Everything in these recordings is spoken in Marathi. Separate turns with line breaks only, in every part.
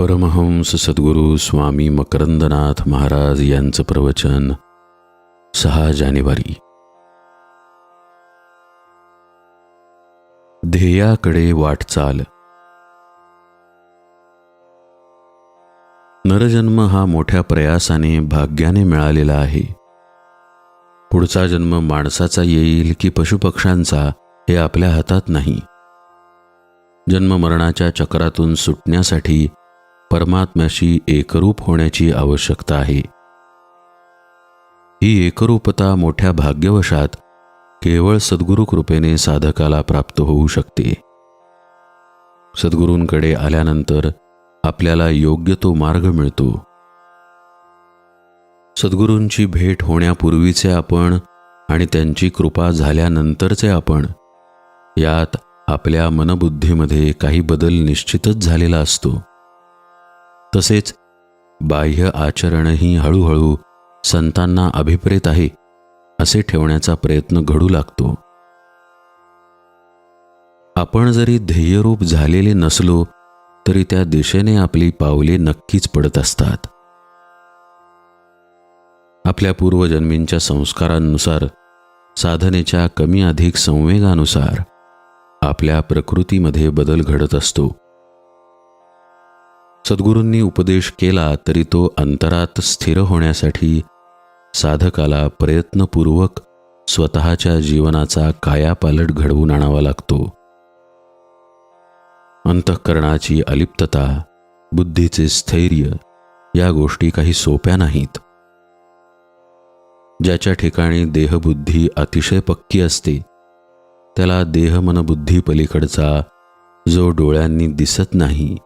परमहंस सद्गुरू स्वामी मकरंदनाथ महाराज यांचं प्रवचन सहा जानेवारी. ध्येयाकडे वाटचाल नरजन्म हा मोठ्या प्रयासाने भाग्याने मिळालेला आहे. पुढचा जन्म माणसाचा येईल की पशुपक्ष्यांचा हे आपल्या हातात नाही. जन्ममरणाच्या चक्रातून सुटण्यासाठी परमात्म्याशी एकरूप होण्याची आवश्यकता आहे. ही एकरूपता मोठ्या भाग्यवशात केवळ सद्गुरू कृपेने साधकाला प्राप्त होऊ शकते. सद्गुरूंकडे आल्यानंतर आपल्याला योग्य तो मार्ग मिळतो. सद्गुरूंची भेट होण्यापूर्वीचे आपण आणि त्यांची कृपा झाल्यानंतरचे आपण यात आपल्या मनबुद्धीमध्ये काही बदल निश्चितच झालेला असतो. तसेच बाह्य आचरणही हळूहळू संतांना अभिप्रेत आहे असे ठेवण्याचा प्रयत्न घडू लागतो. आपण जरी ध्येयरूप झालेले नसलो तरी त्या दिशेने आपली पावले नक्कीच पडत असतात. आपल्या पूर्वजन्मींच्या संस्कारांनुसार साधनेच्या कमी अधिक संवेगानुसार आपल्या प्रकृतीमध्ये बदल घडत असतो. सद्गुरूंनी उपदेश केला तरी तो अंतरात स्थिर होण्यासाठी साधकाला प्रयत्नपूर्वक स्वतःच्या जीवनाचा कायापालट घडवून आणावा लागतो. अंतःकरणाची अलिप्तता बुद्धीचे स्थैर्य या गोष्टी काही सोप्या नाहीत. ज्याच्या ठिकाणी देहबुद्धी अतिशय पक्की असते त्याला देहमनबुद्धी पलीकडचा जो डोळ्यांनी दिसत नाही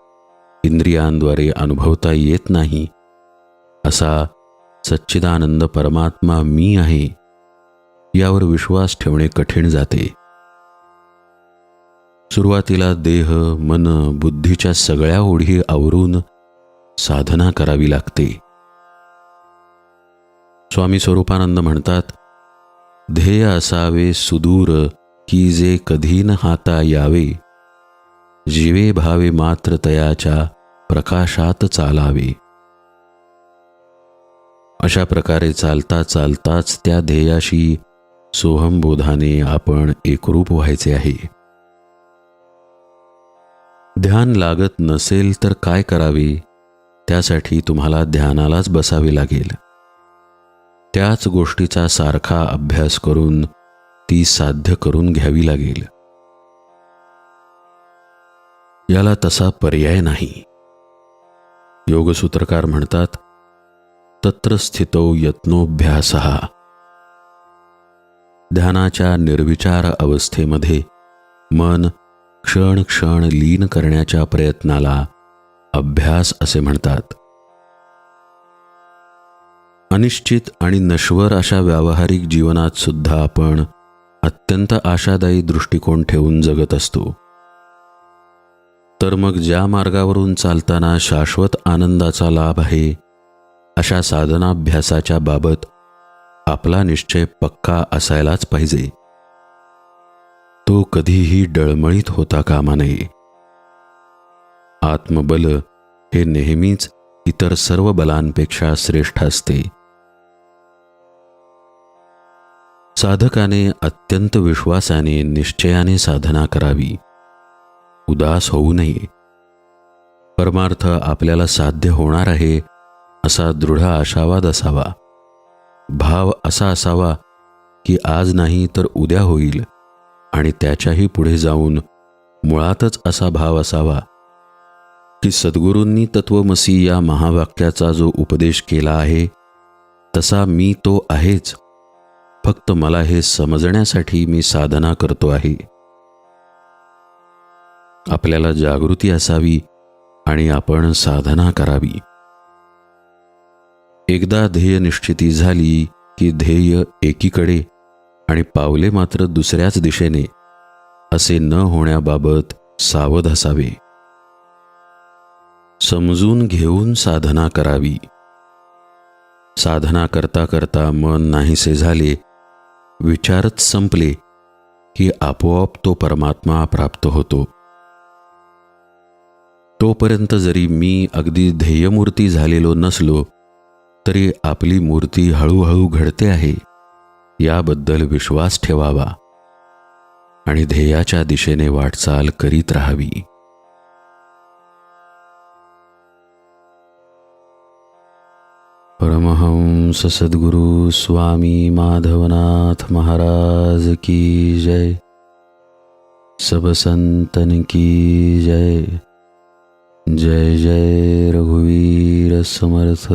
इंद्रियांद्वारे अनुभवता येत नाही. असा सच्चिदानंद परमात्मा मी आहे यावर विश्वास ठेवणे कठीण जाते. सुरुवातीला देह मन बुद्धीच्या सगळ्या ओढी आवरून साधना करावी लागते. स्वामी स्वरूपानंद म्हणतात ध्येय असावे सुदूर की जे कधी न हाता यावे. जीवे भावे मात्र तयाच्या प्रकाशात चालावे. अशा प्रकारे चालता चालताच त्या ध्येयाशी सोहमबोधाने आपण एकरूप व्हायचे आहे. ध्यान लागत नसेल तर काय करावे? त्यासाठी तुम्हाला ध्यानालाच बसावे लागेल. त्याच गोष्टीचा सारखा अभ्यास करून ती साध्य करून घ्यावी लागेल. याला तसा पर्याय नाही. योगसूत्रकार म्हणतात तत्र स्थितो यत्नोभ्यास. ध्यानाच्या निर्विचार अवस्थेमध्ये मन क्षण क्षण लीन करण्याच्या प्रयत्नाला अभ्यास असे म्हणतात. अनिश्चित आणि नश्वर अशा व्यावहारिक जीवनात सुद्धा आपण अत्यंत आशादायी दृष्टिकोन ठेवून जगत असतो. तर मग ज्या मार्गावरून चालताना शाश्वत आनंदाचा लाभ आहे अशा साधनाभ्यासाच्या बाबत आपला निश्चय पक्का असायलाच पाहिजे. तो कधीही डळमळीत होता कामा नये. आत्मबल हे नेहमीच इतर सर्व बलांपेक्षा श्रेष्ठ असते. साधकाने अत्यंत विश्वासाने निश्चयाने साधना करावी. उदास होऊ नये. परमार्थ आपल्याला साध्य होणार आहे असा दृढ आशावाद असावा. भाव असा असावा की आज नाही तर उद्या होईल आणि त्याच्याही पुढे जाऊन मुळातच असा भाव असावा की सद्गुरूंनी तत्वमसी या महावाक्याचा जो उपदेश केला आहे तसा मी तो आहेच. फक्त मला हे समजण्यासाठी मी साधना करतो आहे. आपल्याला जागृती असावी आणि आपण साधना करावी. एकदा ध्येय निश्चिती झाली की ध्येय एकीकडे आणि पावले मात्र दुसऱ्याच दिशेने असे न होण्याबाबत सावध असावे. समजून घेऊन साधना करावी. साधना करता करता मन नाहीसे झाले विचारच संपले की आपोआप तो परमात्मा प्राप्त होतो. तोपर्यंत जरी मी अगदी ध्येयमूर्ती झालेलो नसलो तरी आपली मूर्ती हळूहळू घडते आहे याबद्दल विश्वास ठेवावा आणि ध्येयाच्या दिशेने वाटचाल करीत राहावी. परमहंस सद्गुरु स्वामी माधवनाथ महाराज की जय. सब संतन की जय. जय जय रघुवीर समर्थ।